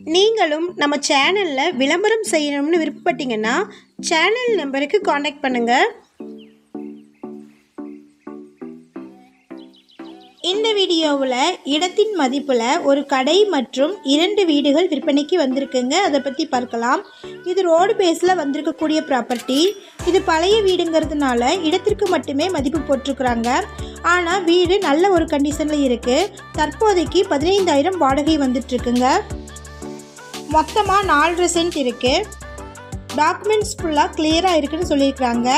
நீங்களும் நம்ம சேனலில் விளம்பரம் செய்யணும்னு விருப்பப்பட்டீங்கன்னா சேனல் நம்பருக்கு காண்டாக்ட் பண்ணுங்கள் இந்த வீடியோவில் இடத்தின் மதிப்பில் ஒரு கடை மற்றும் இரண்டு வீடுகள் விற்பனைக்கு வந்திருக்குங்க. அதை பற்றி பார்க்கலாம். இது ரோடு பேஸில் வந்திருக்கக்கூடிய ப்ராப்பர்ட்டி இது பழைய வீடுங்கிறதுனால இடத்திற்கு மட்டுமே மதிப்பு போட்டிருக்கிறாங்க. ஆனால் வீடு நல்ல ஒரு கண்டிஷனில் இருக்குது தற்போதைக்கு பதினைந்தாயிரம் வாடகை வந்துட்டுருக்குங்க மொத்தமாக நாலரை சென்ட் இருக்குது டாக்குமெண்ட்ஸ் ஃபுல்லாக கிளியராக இருக்குன்னு சொல்லியிருக்கிறாங்க.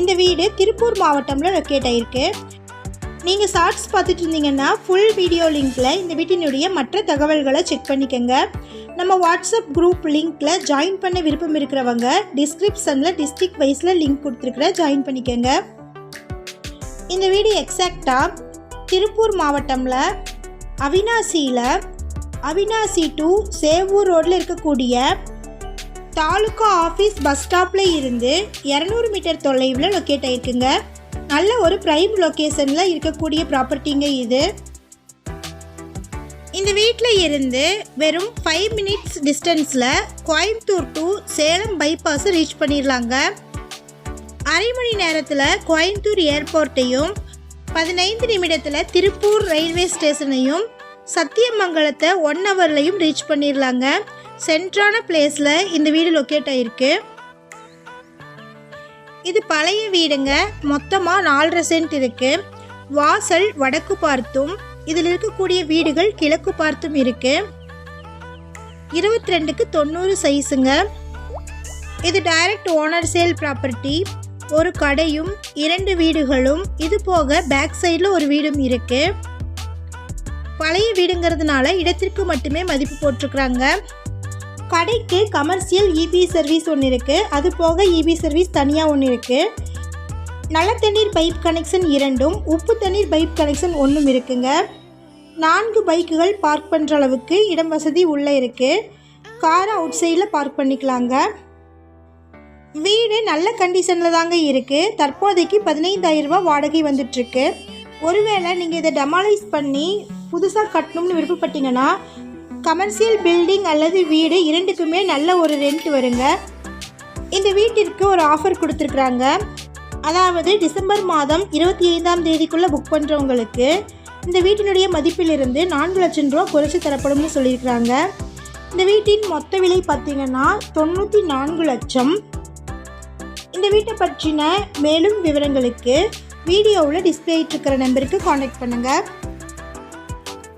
இந்த வீடு திருப்பூர் மாவட்டத்தில் லொக்கேட் ஆகிருக்கு நீங்கள் ஷார்ட்ஸ் பார்த்துட்டு இருந்தீங்கன்னா ஃபுல் வீடியோ லிங்க்கில் இந்த வீட்டினுடைய மற்ற தகவல்களை செக் பண்ணிக்கோங்க. நம்ம வாட்ஸ்அப் குரூப் லிங்க்கில் ஜாயின் பண்ண விருப்பம் இருக்கிறவங்க டிஸ்கிரிப்ஷனில் டிஸ்ட்ரிக்ட் வைஸில் லிங்க் கொடுத்துருக்குற ஜாயின் பண்ணிக்கோங்க. இந்த வீடு எக்ஸாக்டாக திருப்பூர் மாவட்டமில் அவினாசியில் அவினாசி டு சேவூர் ரோட்டில் இருக்கக்கூடிய தாலுகா ஆஃபீஸ் பஸ் ஸ்டாப்பில் இருந்து இரநூறு மீட்டர் தொலைவில் லொக்கேட் ஆயிருக்குங்க. நல்ல ஒரு ப்ரைம் லொக்கேஷனில் இருக்கக்கூடிய ப்ராப்பர்ட்டிங்க இது. இந்த வீட்டில் இருந்து வெறும் ஃபைவ் மினிட்ஸ் டிஸ்டன்ஸில் Coimbatore to Salem bypass reach பண்ணிடலாங்க அரை மணி நேரத்தில் கோயம்புத்தூர் ஏர்போர்ட்டையும் பதினைந்து நிமிடத்தில் திருப்பூர் ரயில்வே ஸ்டேஷனையும் சத்தியமங்கலத்தை ஒன் ஹவர்லையும் ரீச் பண்ணிடலாங்க. சென்ட்ரான பிளேஸில் இந்த வீடு லொக்கேட் ஆகிருக்கு இது பழைய வீடுங்க. மொத்தமாக நாலரை சென்ட் இருக்குது வாசல் வடக்கு பார்த்தும் இதில் இருக்கக்கூடிய வீடுகள் கிழக்கு பார்த்தும் இருக்குது இருபத்தி ரெண்டுக்கு தொண்ணூறு சைஸுங்க இது டைரக்ட் ஓனர் சேல் ப்ராப்பர்ட்டி ஒரு கடையும் இரண்டு வீடுகளும் இது போக பேக் சைடில் ஒரு வீடும் இருக்குது பழைய வீடுங்கிறதுனால இடத்திற்கு மட்டுமே மதிப்பு போட்டிருக்கிறாங்க. கடைக்கு கமர்ஷியல் இபி சர்வீஸ் ஒன்று இருக்குது அது போக இபி சர்வீஸ் தனியாக ஒன்று இருக்குது நல்ல தண்ணீர் பைப் கனெக்ஷன் இரண்டும் உப்பு தண்ணீர் பைப் கனெக்ஷன் ஒன்றும் இருக்குங்க. நான்கு பைக்குகள் பார்க் பண்ணுற அளவுக்கு இடம் வசதி உள்ளே இருக்குது காரை அவுட் சைடில் பார்க் பண்ணிக்கலாங்க. வீடு நல்ல கண்டிஷனில் தாங்க இருக்குது தற்போதைக்கு பதினைந்தாயிரரூபா வாடகை வந்துட்டுருக்கு ஒருவேளை நீங்கள் இதை டெமாலைஸ் பண்ணி புதுசாக கட்டணும்னு விருப்பப்பட்டீங்கன்னா கமர்ஷியல் பில்டிங் அல்லது வீடு இரண்டுக்குமே நல்ல ஒரு ரெண்ட் வருங்க. இந்த வீட்டிற்கு ஒரு ஆஃபர் கொடுத்துருக்குறாங்க. அதாவது டிசம்பர் மாதம் இருபத்தி ஐந்தாம் தேதிக்குள்ளே புக் பண்ணுறவங்களுக்கு இந்த வீட்டினுடைய மதிப்பிலிருந்து நான்கு லட்சம் ரூபா குறைச்சி தரப்படும்னு சொல்லியிருக்கிறாங்க. இந்த வீட்டின் மொத்த விலை பார்த்தீங்கன்னா தொண்ணூற்றி நான்கு லட்சம். இந்த வீட்டை பற்றின மேலும் விவரங்களுக்கு வீடியோவில் டிஸ்பிளே இருக்கிற நம்பருக்கு காண்டாக்ட் பண்ணுங்கள்